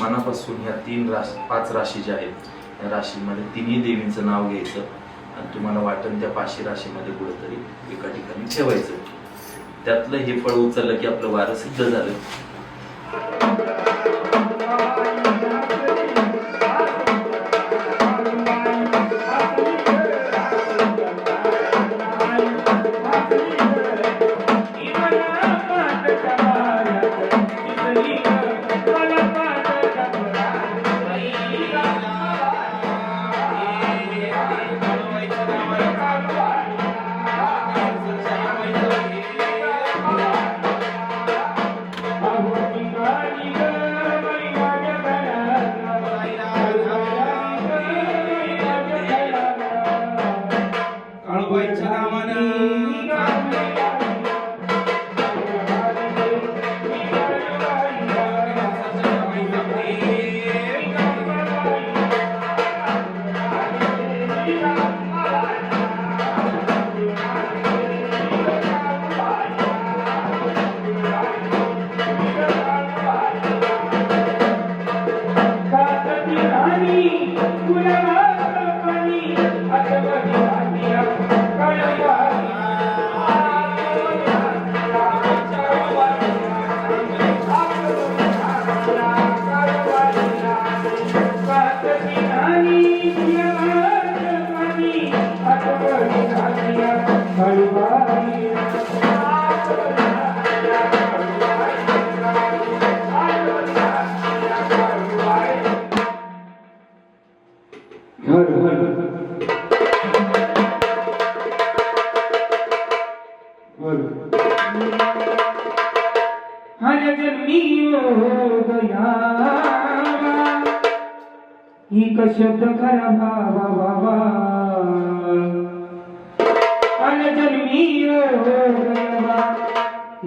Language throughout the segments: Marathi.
मनापासून ह्या तीन राशी पाच राशी ज्या आहेत या राशीमध्ये तिन्ही देवींचं नाव घ्यायचं. आणि तुम्हाला वाटेल त्या पाचशे राशीमध्ये कुठेतरी एका ठिकाणी ठेवायचं. त्यातलं हे फळ उचललं की आपलं वारं सिद्ध झालं. एक शब्द खरा भावा बाबा हर जन्मी हो गया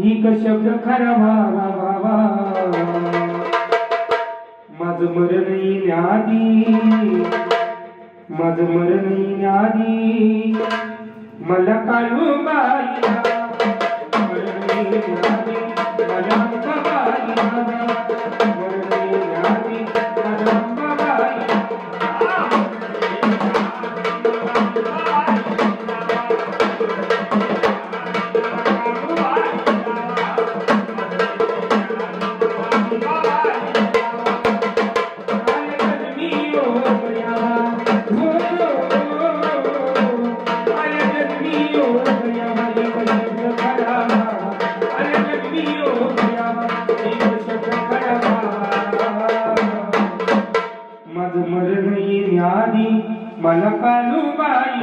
एक शब्द खरा भावा बाबा माझ मरण येण्याआधी माझ मरण येण्याआधी मला काळू बाई मला बाई मला येण्याआधी मला कालू बाई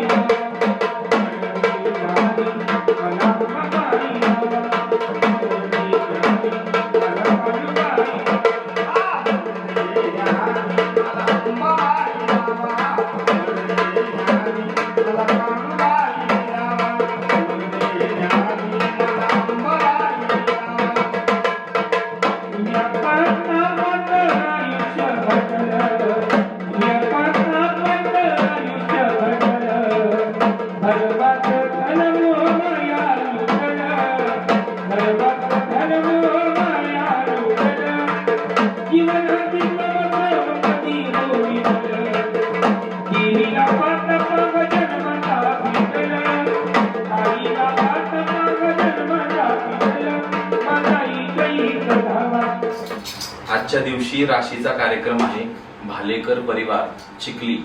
दिवशी राशीचा कार्यक्रम आहे. भालेकर परिवार चिखली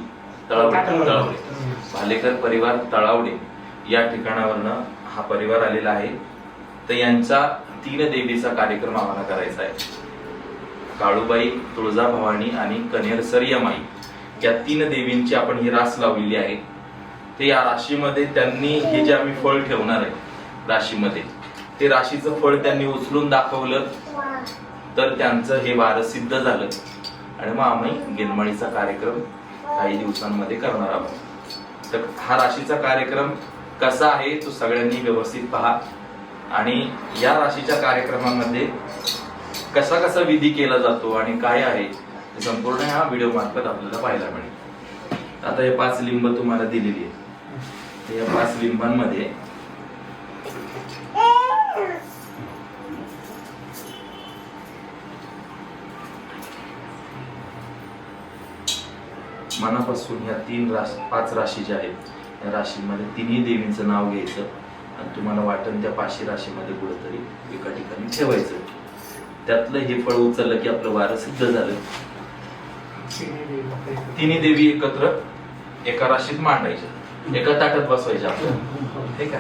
तळावडे. तळावडे. भालेकर परिवार तळावडे या ठिकाणावरनं हा परिवार आलेला आहे. तर यांचा तीन देवीचा कार्यक्रम आम्हाला करायचा आहे. काळूबाई तुळजाभवानी आणि कनेरसर यमाई या तीन देवींची आपण ही रास लावलेली आहे. ते या राशीमध्ये त्यांनी हे जे आम्ही फळ ठेवणार आहे राशीमध्ये ते राशीचं फळ त्यांनी उचलून दाखवलं. तर त्यांचं हे वारं सिद्ध झालं. आणि मग आम्ही गिरमळीचा कार्यक्रम काही दिवसांमध्ये करणार आहोत. तर हा राशीचा कार्यक्रम कसा आहे तो सगळ्यांनी व्यवस्थित पहा. आणि या राशीच्या कार्यक्रमामध्ये कसा कसा विधी केला जातो आणि काय आहे हे संपूर्ण ह्या व्हिडिओ मार्फत आपल्याला पाहायला मिळेल. आता हे पाच लिंब तुम्हाला दिलेली आहे या पाच लिंबांमध्ये मनापासून ह्या तीन राशी पाच राशी ज्या आहेत या राशीमध्ये तिन्ही देवींचं नाव घ्यायचं आणि तुम्हाला वाटेल त्या पाचशे राशीमध्ये कुठंतरी एका ठिकाणी ठेवायचं. त्यातलं हे फळ उचललं की आपलं वारं सिद्ध झालं. तिन्ही देवी एकत्र एका राशीत मांडायच्या. एका ताटात बसवायच्या आपल्या हे का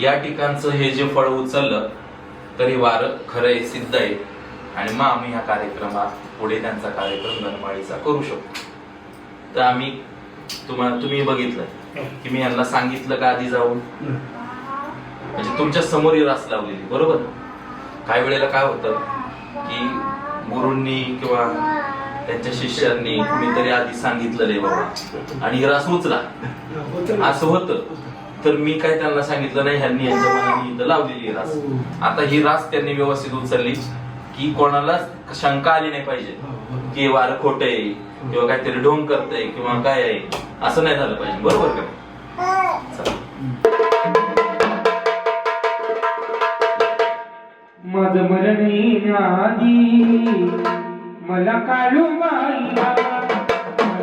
या ठिकाणचं हे जे फळ उचललं तरी वारं खरं आहे सिद्ध आहे. आणि मग आम्ही ह्या कार्यक्रमात पुढे त्यांचा कार्यक्रम गणमाळीचा करू शकतो. तर आम्ही तुम्हाला तुम्ही बघितलं की मी यांना सांगितलं का आधी जाऊन? म्हणजे तुमच्यासमोर ही रास लावलेली बरोबर काही वेळेला काय होतं की गुरूंनी किंवा त्यांच्या शिष्यांनी कुणीतरी आधी सांगितलं रे बाबा. आणि ही रास उचला. असं होतं. तर मी काय त्यांना सांगितलं नाही ह्यांनी यांच्या मनाने इथं लावलेली आहे रास. आता ही रास त्यांनी व्यवस्थित उचलली की कोणाला शंका आली नाही पाहिजे. की हे. वारं खोट आहे किंवा काहीतरी ढोंग करतंय किंवा काय आहे. असं नाही झालं पाहिजे. बरोबर का? चला. मज मरण येण्याआधी मला काळू बाई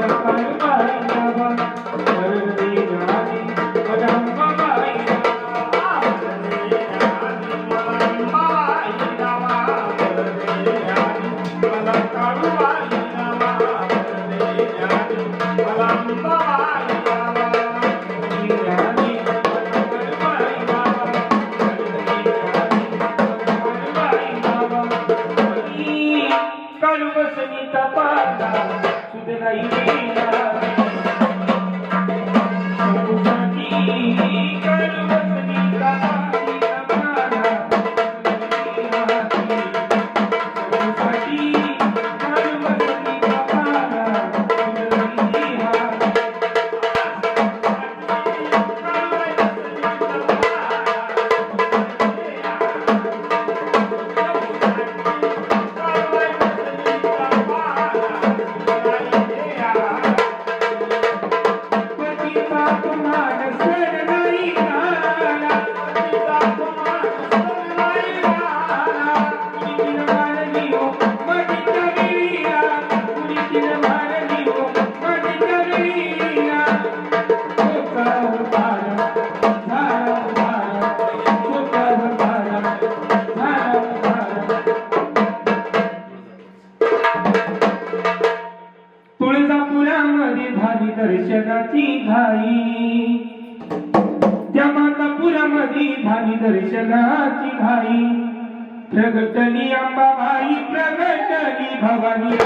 मला काढू Thank you. दर्शनाची घाई. त्या मातापुरामध्ये झाली दर्शनाची घाई. प्रगटली अंबाबाई प्रगटली भवानी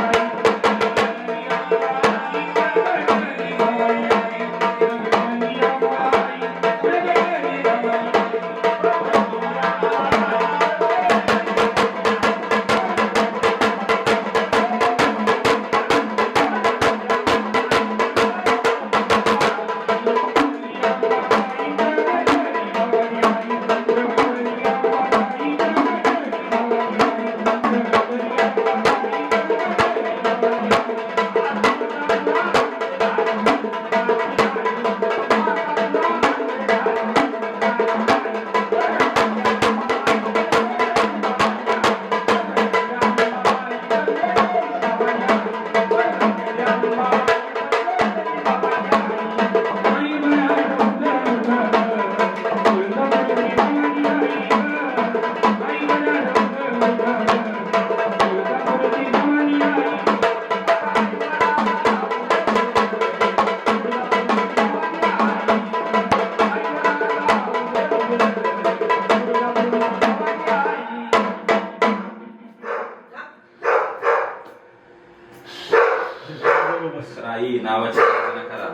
तर आई नावाची रचना करा.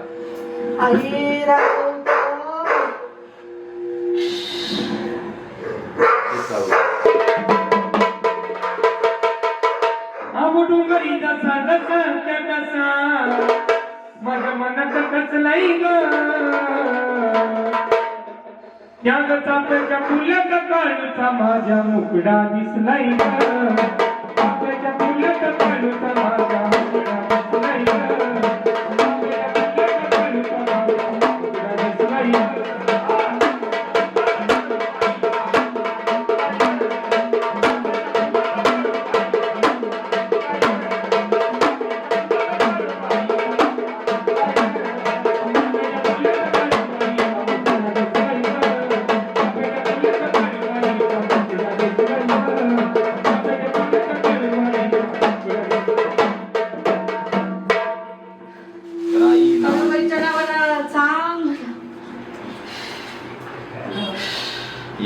आई. अहो डोंगरी जसा जसा त्या तसा. माझ्या मनात कसलाई ग? त्या ग चाफ्याच्या फुलात काळूचा माझ्या मुकडा दिसलाई ग.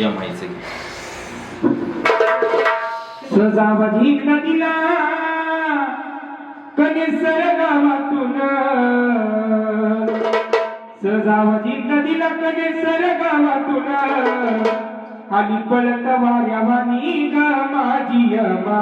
या माईचं गीत. सजावधी नदीला कनेसर गावातून सजावधी नदीला कनेसर गावातून आणि पळत वाऱ्या ग माझी अमा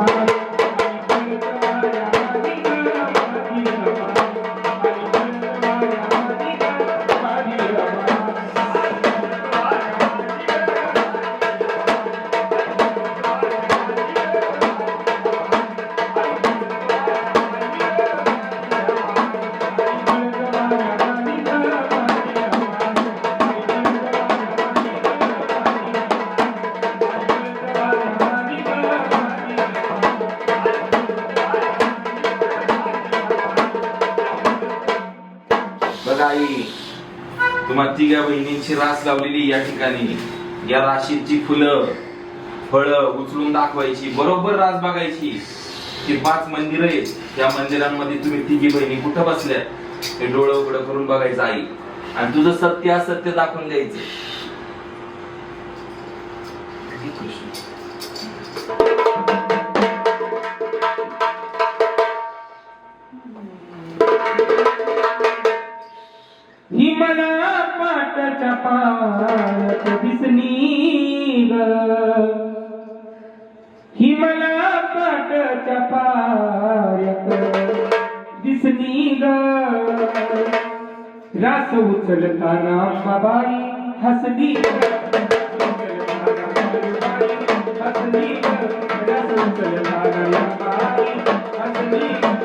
बघा आई तुम्हा तिघ्या बहिणींची रास लावलेली या ठिकाणी. या राशीची फुलं फळं उचलून दाखवायची बरोबर रास बघायची. ती पाच मंदिर आहेत. त्या मंदिरांमध्ये तुम्ही तिघी बहिणी कुठं बसल्या? ते डोळं उघडं करून बघायचं आई. आणि तुझं सत्य असत्य दाखवून द्यायचं. मला पाटाच्या पायात दिसनी ही मला पाटाच्या पायात दिसनी ग. रास उचलताना बाबाई हसली हसली रास उचलताना बाई हसली